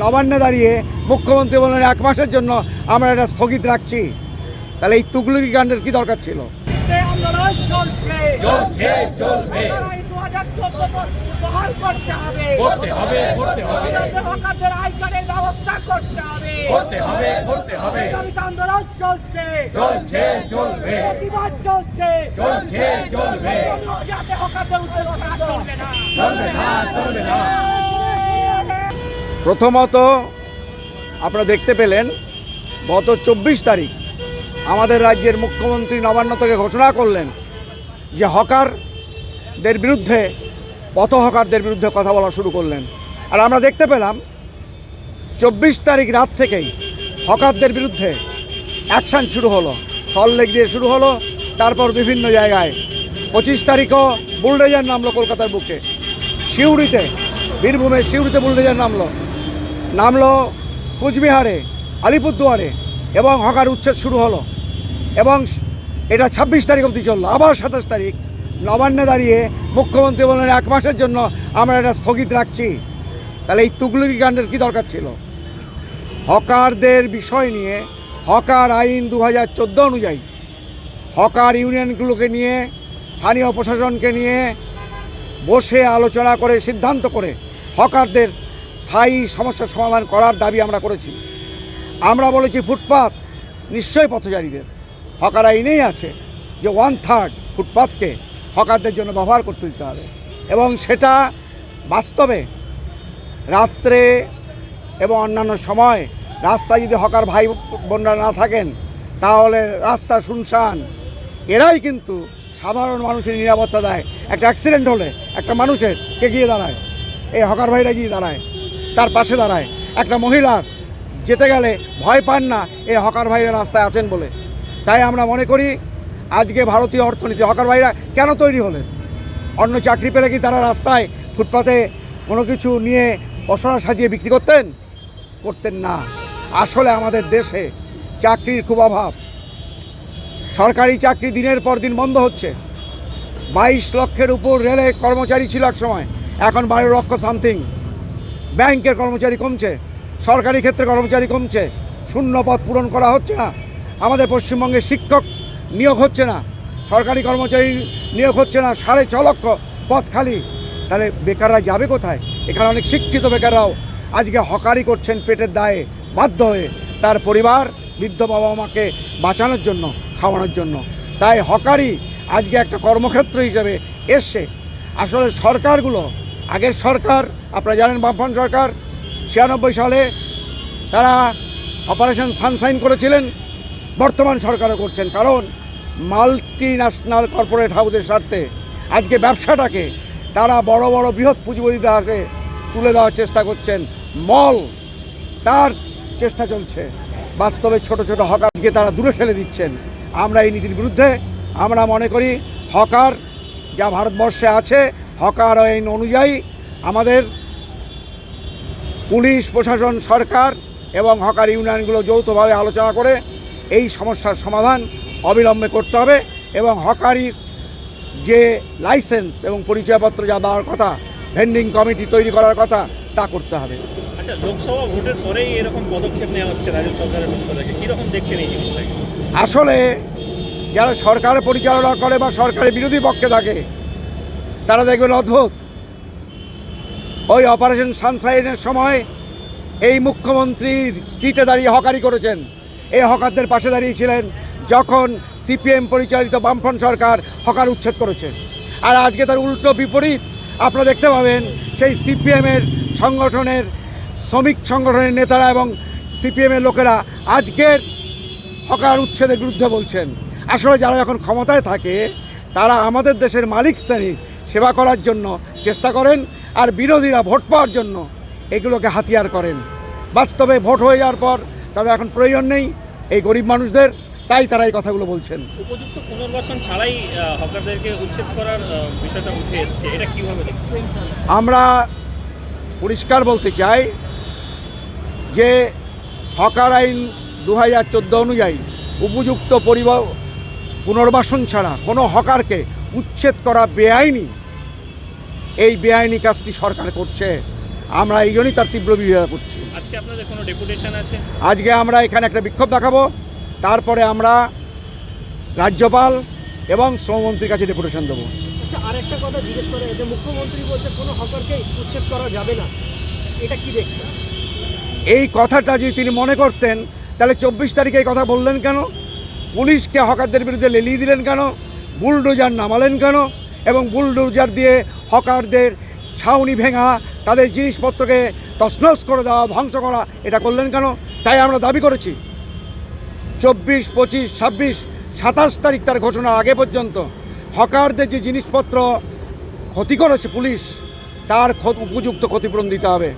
নবান্নে দাঁড়িয়ে মুখ্যমন্ত্রী বললেন এক মাসের জন্য আমরা এটা স্থগিত রাখছি। তাহলে এই তুগলুকি কাণ্ডের কি দরকার ছিল? এই আন্দোলন চলছে চলছে চলবে এই 2014 বহাল করতে হবে করতে হবে। করতে হবে হকারদের আই কার্ডের ব্যবস্থা করতে হবে। করতে হবে করতে হবে আগামীতে আন্দোলন চলছে চলছে চলবে। প্রতিবাদ চলছে চলছে চলবে। যাতে হকারদের উদ্যোগ চলবে না চলবে না। চলবে না প্রথমত আপনারা দেখতে পেলেন, গত চব্বিশ তারিখ আমাদের রাজ্যের মুখ্যমন্ত্রী নবান্ন থেকে ঘোষণা করলেন যে হকারদের বিরুদ্ধে পথ হকারদের বিরুদ্ধে কথা বলা শুরু করলেন। আর আমরা দেখতে পেলাম, চব্বিশ তারিখ রাত থেকেই হকারদের বিরুদ্ধে অ্যাকশান শুরু হলো। সল্টলেক দিয়ে শুরু হলো, তারপর বিভিন্ন জায়গায়। পঁচিশ তারিখও বুলডেজার নামলো কলকাতার বুকে। সিউড়িতে, বীরভূমের সিউড়িতে বুলডেজার নামলো। নামলো কুচবিহারে, আলিপুরদুয়ারে এবং হকার উচ্ছেদ শুরু হলো। এবং এটা ছাব্বিশ তারিখ অবধি চলল, আবার সাতাশ তারিখ নবান্নে দাঁড়িয়ে মুখ্যমন্ত্রী বললেন এক মাসের জন্য আমরা এটা স্থগিত রাখছি। তাহলে এই তুগলুকি কাণ্ডের কী দরকার ছিল? হকারদের বিষয় নিয়ে, হকার আইন দু হাজার চোদ্দ অনুযায়ী, হকার ইউনিয়নগুলোকে নিয়ে, স্থানীয় প্রশাসনকে নিয়ে বসে আলোচনা করে, সিদ্ধান্ত করে হকারদের স্থায়ী সমস্যার সমাধান করার দাবি আমরা করেছি। আমরা বলেছি ফুটপাত নিশ্চয়ই পথচারীদের। হকার আইনেই আছে যে ওয়ান থার্ড ফুটপাতকে হকারদের জন্য ব্যবহার করতে দিতে হবে। এবং সেটা বাস্তবে রাত্রে এবং অন্যান্য সময় রাস্তায় যদি হকার ভাই বোনরা না থাকেন, তাহলে রাস্তা শুনশান। এরাই কিন্তু সাধারণ মানুষের নিরাপত্তা দেয়। একটা অ্যাক্সিডেন্ট হলে একটা মানুষের কে গিয়ে দাঁড়ায়? এই হকার ভাইরা গিয়ে দাঁড়ায়, তার পাশে দাঁড়ায়। একটা মহিলার যেতে গেলে ভয় পান না এই হকার ভাইরা রাস্তায় আছেন বলে। তাই আমরা মনে করি আজকে ভারতীয় অর্থনীতি হকার ভাইরা কেন তৈরি হলেন? অন্য চাকরি পেলে কি তারা রাস্তায় ফুটপাতে কোনো কিছু নিয়ে পসরা সাজিয়ে বিক্রি করতেন? করতেন না। আসলে আমাদের দেশে চাকরির খুব অভাব। সরকারি চাকরি দিনের পর দিন বন্ধ হচ্ছে। বাইশ লক্ষের উপর রেলে কর্মচারী ছিল এক সময়, এখন বারো লক্ষ সামথিং। ব্যাংকের কর্মচারী কমছে, সরকারি ক্ষেত্রে কর্মচারী কমছে। শূন্য পদ পূরণ করা হচ্ছে না। আমাদের পশ্চিমবঙ্গে শিক্ষক নিয়োগ হচ্ছে না। সরকারি কর্মচারী নিয়োগ হচ্ছে না, সাড়ে ছ লক্ষ পথ খালি। তাহলে বেকাররা যাবে কোথায়? এখানে অনেক শিক্ষিত বেকাররাও আজকে হকারি করছেন পেটের দায়ে, বাধ্য হয়ে তার পরিবার, বৃদ্ধ বাবা মাকে বাঁচানোর জন্য, খাওয়ানোর জন্য। তাই হকারি আজকে একটা কর্মক্ষেত্র হিসেবে এসছে। আসলে সরকারগুলো, আগের সরকার, আপনারা জানেন বামফ্রন্ট সরকার, ছিয়ানব্বই সালে তারা অপারেশন সানসাইন করেছিলেন। বর্তমান সরকারও করছেন। কারণ মাল্টি ন্যাশনাল কর্পোরেট হাউসের স্বার্থে আজকে ব্যবসাটাকে তারা বড় বড় বৃহৎ পুঁজিপতিদের হাতে তুলে দেওয়ার চেষ্টা করছেন। মল তার চেষ্টা চলছে। বাস্তবে ছোট ছোট হকারকে তারা দূরে ঠেলে দিচ্ছেন। আমরা এই নীতির বিরুদ্ধে আমরা মনে করি হকার যা ভারতবর্ষে আছে, হকার আইন অনুযায়ী আমাদের পুলিশ, প্রশাসন, সরকার এবং হকার ইউনিয়নগুলো যৌথভাবে আলোচনা করে এই সমস্যার সমাধান অবিলম্বে করতে হবে এবং হকারির যে লাইসেন্স এবং পরিচয়পত্র যা দেওয়ার কথা ভেন্ডিং কমিটি তৈরি করার কথা তা করতে হবে। আচ্ছা লোকসভা ভোটের পরেই এরকম পদক্ষেপ নেওয়া হচ্ছে রাজ্য সরকারের পক্ষ থেকে। কীরকম দেখছেন এই জিনিসটাকে আসলে যারা সরকার পরিচালনা করে বা সরকারের বিরোধী পক্ষে থাকে তারা দেখবেন অদ্ভুত। ওই অপারেশন সানসাইনের সময় এই মুখ্যমন্ত্রীর স্ট্রিটে দাঁড়িয়ে হকারি করেছেন। এই হকারদের পাশে দাঁড়িয়েছিলেন যখন সিপিএম পরিচালিত বামফ্রন্ট সরকার হকার উচ্ছেদ করেছে। আর আজকে তার উল্টো বিপরীত আপনারা দেখতে পাবেন সেই সিপিএমের সংগঠনের, শ্রমিক সংগঠনের নেতারা এবং সিপিএমের লোকেরা আজকের হকার উচ্ছেদের বিরুদ্ধে বলছেন। আসলে যারা এখন ক্ষমতায় থাকে, তারা আমাদের দেশের মালিক শ্রেণির সেবা করার জন্য চেষ্টা করেন আর বিরোধীরা ভোট পাওয়ার জন্য এগুলোকে হাতিয়ার করেন। বাস্তবে ভোট হয়ে যাওয়ার পর তাদের এখন প্রয়োজন নেই এই গরিব মানুষদের তাই তারা এই কথাগুলো বলছেন। উপযুক্ত পুনর্বাসন ছাড়াই হকারদেরকে উচ্ছেদ করার বিষয়টা উঠে এসছে এটা কীভাবে আমরা পরিষ্কার বলতে চাই যে হকার আইন দু হাজার চোদ্দ অনুযায়ী উপযুক্ত পরিব পুনর্বাসন ছাড়া কোনো হকারকে উচ্ছেদ করা বেআইনি এই বেআইনি কাজটি সরকার করছে। আমরা এই জন্যই তার তীব্র বিরোধিতা করছি। আজকে আপনাদের কোনো ডেপুটেশন আছে? আজকে আমরা এখানে একটা বিক্ষোভ দেখাবো তারপরে আমরা রাজ্যপাল এবং শ্রমমন্ত্রীর কাছে ডেপুটেশন দেবো। আচ্ছা আরেকটা কথা জিজ্ঞেস করে যে মুখ্যমন্ত্রী বলছে কোনো হকারকে উচ্ছেদ করা যাবে না এটা কি দেখছেন? এই কথাটা যদি তিনি মনে করতেন তাহলে চব্বিশ তারিখে এই কথা বললেন কেন? পুলিশকে হকারদের বিরুদ্ধে লেলিয়ে দিলেন কেন? বুলডোজার নামালেন কেন? এবং বুলডোজার দিয়ে হকারদের ছাউনি ভেঙা, তাদের জিনিসপত্রকে তছনছ করে দেওয়া, ধ্বংস করা, এটা করলেন কেন? তাই আমরা দাবি করেছি। চব্বিশ, পঁচিশ, ছাব্বিশ, সাতাশ তারিখ তার ঘোষণার আগে পর্যন্ত। হকারদের যে জিনিসপত্র ক্ষতি করেছে পুলিশ, তার উপযুক্ত ক্ষতিপূরণ দিতে হবে।